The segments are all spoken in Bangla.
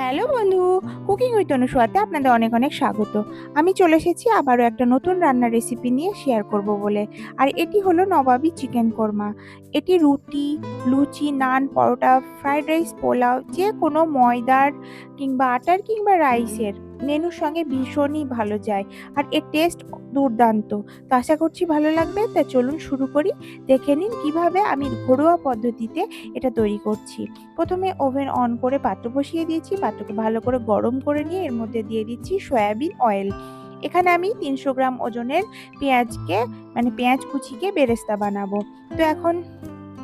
হ্যালো বন্ধু, কুকিং উইথ অনুসোয়াতে আপনাদের অনেক অনেক স্বাগত। আমি চলে এসেছি আবারও একটা নতুন রান্নার রেসিপি নিয়ে শেয়ার করব বলে। আর এটি হলো নবাবি চিকেন কোরমা। এটি রুটি, লুচি, নান, পরোটা ফ্রাইড রাইস পোলাও যে কোনো ময়দার কিংবা আটার কিংবা রাইসের মেনুর সঙ্গে ভীষণই ভালো যায় আর এর টেস্ট দুর্দান্ত। তো আশা করছি ভালো লাগবে, তা চলুন শুরু করি। দেখে নিন কীভাবে আমি ঘরোয়া পদ্ধতিতে এটা তৈরি করছি। প্রথমে ওভেন অন করে পাত্র বসিয়ে দিয়েছি, পাত্রকে ভালো করে গরম করে নিয়ে এর মধ্যে দিয়ে দিচ্ছি সয়াবিন অয়েল। এখানে আমি তিনশো গ্রাম ওজনের পেঁয়াজকে মানে পেঁয়াজ কুচিকে বেরেস্তা বানাবো। তো এখন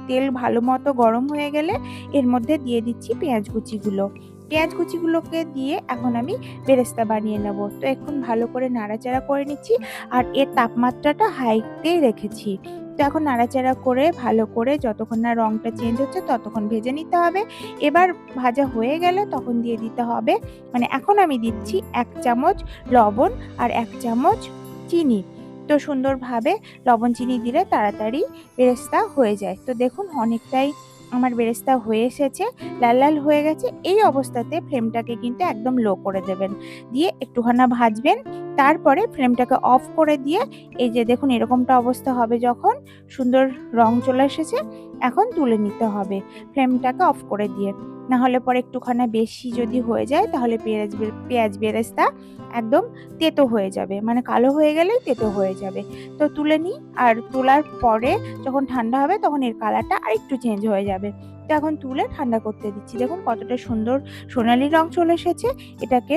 তেল ভালো মতো গরম হয়ে গেলে এর মধ্যে দিয়ে দিচ্ছি পেঁয়াজ কুচিগুলো। পেঁয়াজ কুচিগুলোকে দিয়ে এখন আমি বেরেস্তা বানিয়ে নেব। তো এখন ভালো করে নাড়াচাড়া করে নিচ্ছি আর এর তাপমাত্রাটা হাইতেই রেখেছি। তো এখন নাড়াচাড়া করে ভালো করে যতক্ষণ না রঙটা চেঞ্জ হচ্ছে ততক্ষণ ভেজে নিতে হবে। এবার ভাজা হয়ে গেলে তখন দিয়ে দিতে হবে মানে এখন আমি দিচ্ছি এক চামচ লবণ আর এক চামচ চিনি। তো সুন্দরভাবে লবণ চিনি দিলে তাড়াতাড়ি বেরেস্তা হয়ে যায়। তো দেখুন অনেকটাই আমার বেরেস্তা হয়ে এসেছে, লাল লাল হয়ে গেছে, এই অবস্থাতে ফ্লেমটাকে কিন্তু একদম লো করে দেবেন। দিয়ে একটুখানা ভাজবেন তারপরে ফ্লেমটাকে অফ করে দিয়ে এই যে দেখুন এরকমটা অবস্থা হবে যখন সুন্দর রং চলে এসেছে, এখন তুলে নিতে হবে ফ্লেমটাকে অফ করে দিয়ে। না হলে পরে একটুখানা বেশি যদি হয়ে যায় তাহলে পেঁয়াজ পেঁয়াজ বেরেস্তা একদম তেতো হয়ে যাবে মানে কালো হয়ে গেলেই তেতো হয়ে যাবে। তো তুলে নিই আর তোলার পরে যখন ঠান্ডা হবে তখন এর কালারটা আরেকটু চেঞ্জ হয়ে যাবে। তো এখন তুলে ঠান্ডা করতে দিচ্ছি। দেখুন কতটা সুন্দর সোনালি রং চলে এসেছে, এটাকে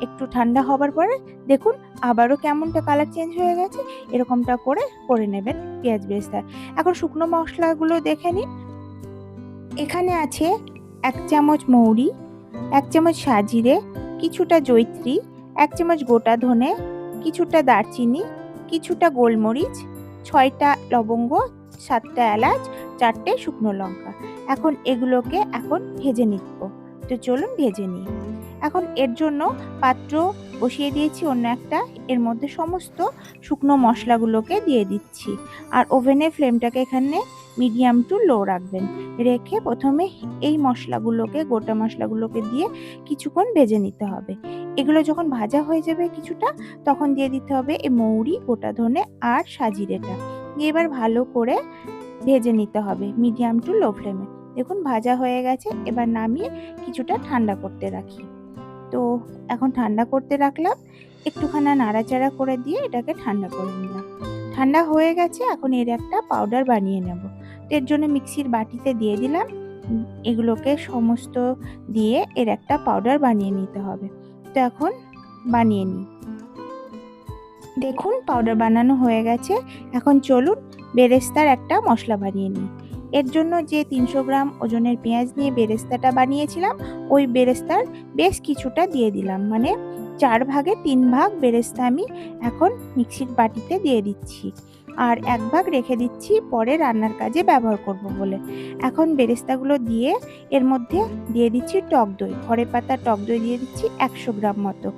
একটু ঠান্ডা হবার পরে দেখুন আবারও কেমনটা কালার চেঞ্জ হয়ে গেছে, এরকমটা করে করে নেবেন পেঁয়াজ বেরেস্তা। এখন শুকনো মশলাগুলো দেখে নিন। এখানে আছে এক চামচ মৌরি, এক চামচ সাজিরে, কিছুটা জৈত্রী এক চামচ গোটা ধনে, কিছুটা দারচিনি, কিছুটা গোলমরিচ, ছয়টা লবঙ্গ, সাতটা এলাচ, চারটে শুকনো লঙ্কা। এখন এগুলোকে এখন ভেজে নিব। তো চলুন ভেজে নিই। এখন এর জন্য পাত্র বসিয়ে দিয়েছি, অন্য একটা। এর মধ্যে সমস্ত শুকনো মশলাগুলোকে দিয়ে দিচ্ছি। আর ওভেনের ফ্লেমটাকে এখানে মিডিয়াম টু লো রাখবেন। রেখে প্রথমে এই মশলাগুলোকে, গোটা মশলাগুলোকে দিয়ে কিছুক্ষণ ভেজে নিতে হবে। এগুলো যখন ভাজা হয়ে যাবে কিছুটা, তখন দিয়ে দিতে হবে এই মৌরি, গোটা ধনে আর সাজিরেটা। দিয়ে এবার ভালো করে ভেজে নিতে হবে মিডিয়াম টু লো ফ্লেমে। দেখুন, ভাজা হয়ে গেছে। এবার নামিয়ে কিছুটা ঠান্ডা করতে রাখি। তো এখন ঠান্ডা করতে রাখলাম। একটুখানা নাড়াচাড়া করে দিয়ে এটাকে ঠান্ডা করে নিলাম। ঠান্ডা হয়ে গেছে, এখন এর একটা পাউডার বানিয়ে নেব। এর জন্য মিক্সির বাটিতে দিয়ে দিলাম। এগুলোকে সমস্ত দিয়ে এর একটা পাউডার বানিয়ে নিতে হবে। তো এখন বানিয়ে নিই। দেখুন পাউডার বানানো হয়ে গেছে। এখন চলুন, বেরেস্তার একটা মশলা বানিয়ে নিই। এর জন্য যে তিনশো গ্রাম ওজনের পেঁয়াজ নিয়ে বেরেস্তাটা বানিয়েছিলাম, ওই বেরেস্তার বেশ কিছুটা দিয়ে দিলাম। মানে চার ভাগে তিন ভাগ বেরেস্তা আমি এখন মিক্সির বাটিতে দিয়ে দিচ্ছি। আর এক ভাগ রেখে দিচ্ছি পরে রান্নার কাজে ব্যবহার করব বলে। এখন বেরেস্তাগুলো দিয়ে এর মধ্যে দিয়ে দিচ্ছি টক দই। ঘরে পাতা টক দই দিয়ে দিচ্ছি একশো গ্রাম মতো।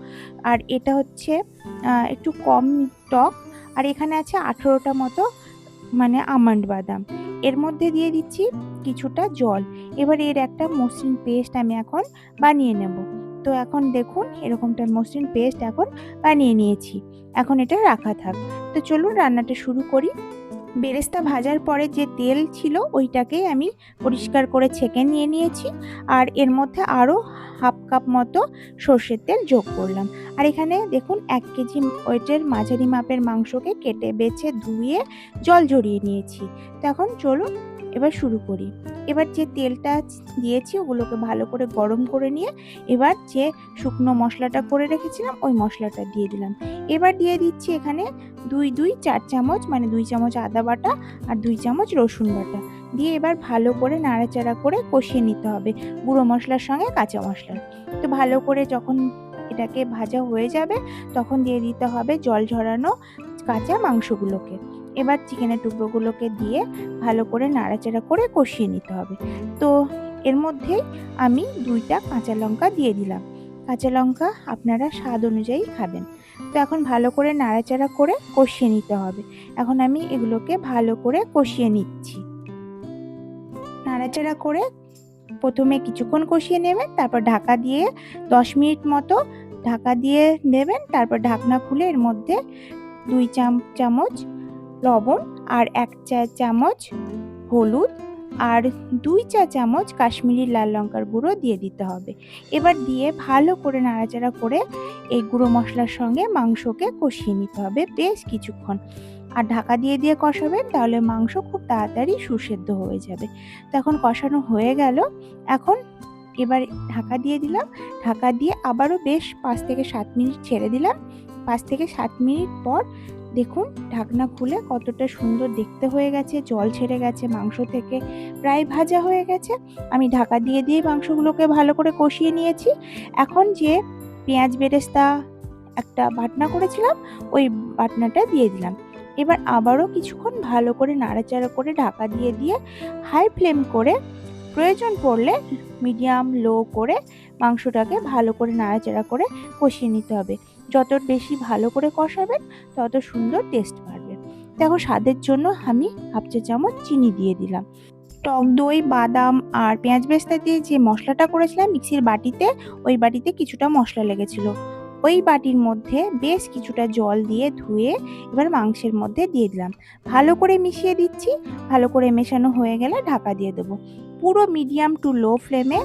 আর এটা হচ্ছে একটু কম টক। আর এখানে আছে আঠেরোটা মতো মানে আমন্ড বাদাম। এর মধ্যে দিয়ে দিচ্ছি কিছুটা জল। এবার এর একটা মসৃণ পেস্ট আমি এখন বানিয়ে নেব। তো এখন দেখুন এরকমটা মসৃণ পেস্ট এখন বানিয়ে নিয়েছি। এখন এটা রাখা থাক। তো চলুন রান্নাটা শুরু করি। বেরেস্তা ভাজার পরে যে তেল ছিল, ওইটাকে আমি পরিষ্কার করে ছেঁকে নিয়ে নিয়েছি। আর এর মধ্যে আরও হাফ কাপ মতো সর্ষের তেল যোগ করলাম। আর এখানে দেখুন, এক কেজি ওয়েটের মাঝারি মাপের মাংসকে কেটে বেছে ধুয়ে জল ঝরিয়ে নিয়েছি। তখন চলুন এবার শুরু করি। এবার যে তেলটা দিয়েছি ওগুলোকে ভালো করে গরম করে নিয়ে এবার যে শুকনো মশলাটা করে রেখেছিলাম ওই মশলাটা দিয়ে দিলাম। এবার দিয়ে দিচ্ছি এখানে দুই দুই, চার চামচ মানে দুই চামচ আদা বাটা আর দুই চামচ রসুন বাটা। দিয়ে এবার ভালো করে নাড়াচাড়া করে কষিয়ে নিতে হবে গুঁড়ো মশলার সঙ্গে কাঁচা মশলা। তো ভালো করে যখন এটাকে ভাজা হয়ে যাবে তখন দিয়ে দিতে হবে জল ঝরানো কাঁচা মাংসগুলোকে। এবার চিকেনের টুকরোগুলোকে দিয়ে ভালো করে নাড়াচাড়া করে কষিয়ে নিতে হবে। তো এর মধ্যেই আমি দুইটা কাঁচা লঙ্কা দিয়ে দিলাম। কাঁচা লঙ্কা আপনারা স্বাদ অনুযায়ী খাবেন। তো এখন ভালো করে নাড়াচাড়া করে কষিয়ে নিতে হবে। এখন আমি এগুলোকে ভালো করে কষিয়ে নিচ্ছি। নাড়াচাড়া করে প্রথমে কিছুক্ষণ কষিয়ে নেবেন, তারপর ঢাকা দিয়ে দশ মিনিট মতো ঢাকা দিয়ে নেবেন, তারপর ঢাকনা খুলে এর মধ্যে দুই চাম চামচ লবণ আর এক চা চামচ হলুদ আর দুই চা চামচ কাশ্মীরি লাল লঙ্কার গুঁড়ো দিয়ে দিতে হবে। এবার দিয়ে ভালো করে নাড়াচাড়া করে এই গুঁড়ো মশলার সঙ্গে মাংসকে কষিয়ে নিতে হবে বেশ কিছুক্ষণ। আর ঢাকা দিয়ে দিয়ে কষাবেন তাহলে মাংস খুব তাড়াতাড়ি সুসেদ্ধ হয়ে যাবে। তো এখন কষানো হয়ে গেল। এখন এবার ঢাকা দিয়ে দিলাম। ঢাকা দিয়ে আবারও বেশ পাঁচ থেকে সাত মিনিট ছেড়ে দিলাম। পাঁচ থেকে সাত মিনিট পর দেখুন ঢাকনা খুলে কতটা সুন্দর দেখতে হয়ে গেছে, জল ছেড়ে গেছে মাংস থেকে, প্রায় ভাজা হয়ে গেছে। আমি ঢাকা দিয়ে দিয়ে মাংসগুলোকে ভালো করে কষিয়ে নিয়েছি। এখন যে পেঁয়াজ বেরেস্তা একটা বাটনা করেছিলাম, ওই বাটনাটা দিয়ে দিলাম। এবার আবারও কিছুক্ষণ ভালো করে নাড়াচাড়া করে ঢাকা দিয়ে দিয়ে হাই ফ্লেম করে প্রয়োজন পড়লে মিডিয়াম লো করে মাংসটাকে ভালো করে নাড়াচাড়া করে কষিয়ে নিতে হবে। যত বেশি ভালো করে কষাবেন, তত সুন্দর টেস্ট বাড়বে। দেখো স্বাদের জন্য আমি হাফ চা চামচ চিনি দিয়ে দিলাম। টক দই, বাদাম আর পেঁয়াজ বেস্তা দিয়ে যে মশলাটা করেছিলাম মিক্সির বাটিতে, ওই বাটিতে কিছুটা মশলা লেগেছিল। ওই বাটির মধ্যে বেশ কিছুটা জল দিয়ে ধুয়ে এবার মাংসের মধ্যে দিয়ে দিলাম। ভালো করে মিশিয়ে দিচ্ছি, ভালো করে মেশানো হয়ে গেলে ঢাকা দিয়ে দেবো। পুরো মিডিয়াম টু লো ফ্লেমে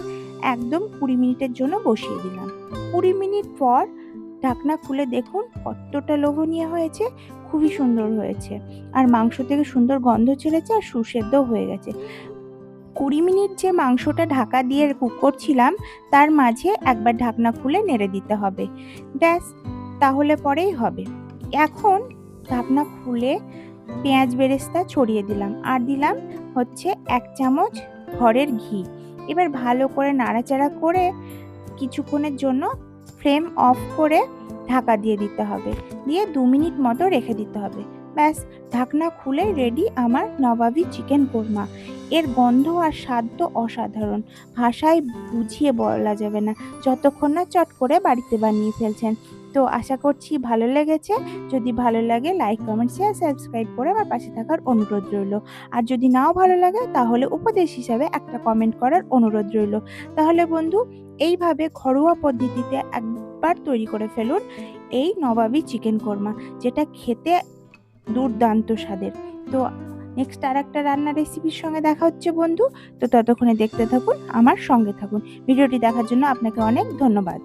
একদম কুড়ি মিনিটের জন্য বসিয়ে দিলাম। কুড়ি মিনিট পর ঢাকনা খুলে দেখুন কতটা লোভনীয় হয়েছে, খুবই সুন্দর হয়েছে। আর মাংস থেকে সুন্দর গন্ধ ছেড়েছে আর সুসেদ্ধ হয়ে গেছে। কুড়ি মিনিট যে মাংসটা ঢাকা দিয়ে কুক করছিলাম, তার মাঝে একবার ঢাকনা খুলে নেড়ে দিতে হবে। ব্যাস, তাহলে পরেই হবে। এখন ঢাকনা খুলে পেঁয়াজ বেরেস্তা ছড়িয়ে দিলাম আর দিলাম হচ্ছে এক চামচ ঘরের ঘি। এবার ভালো করে নাড়াচাড়া করে কিছুক্ষণের জন্য ফ্লেম অফ করে ঢাকা দিয়ে দিতে হবে। দিয়ে দু মিনিট মতো রেখে দিতে হবে। ব্যাস, ঢাকনা খুলে রেডি আমার নবাবি চিকেন কোরমা এর গন্ধ আর স্বাদ তো অসাধারণ। ভাষায় বুঝিয়ে বলা যাবে না। যতক্ষণ না চট করে বাড়িতে বানিয়ে ফেলছেন। তো আশা করছি ভালো লেগেছে। যদি ভালো লাগে লাইক কমেন্ট শেয়ার সাবস্ক্রাইব করে আমার পাশে থাকার অনুরোধ রইল। আর যদি নাও ভালো লাগে, তাহলে উপদেশ হিসাবে একটা কমেন্ট করার অনুরোধ রইল। তাহলে বন্ধু, এইভাবে ঘরোয়া পদ্ধতিতে একবার তৈরি করে ফেলুন এই নবাবী চিকেন কোরমা যেটা খেতে দুর্দান্ত স্বাদের। তো নেক্সট আর একটা রান্নার রেসিপির সঙ্গে দেখা হচ্ছে বন্ধু। তো ততক্ষণে দেখতে থাকুন, আমার সঙ্গে থাকুন। ভিডিওটি দেখার জন্য আপনাকে অনেক ধন্যবাদ।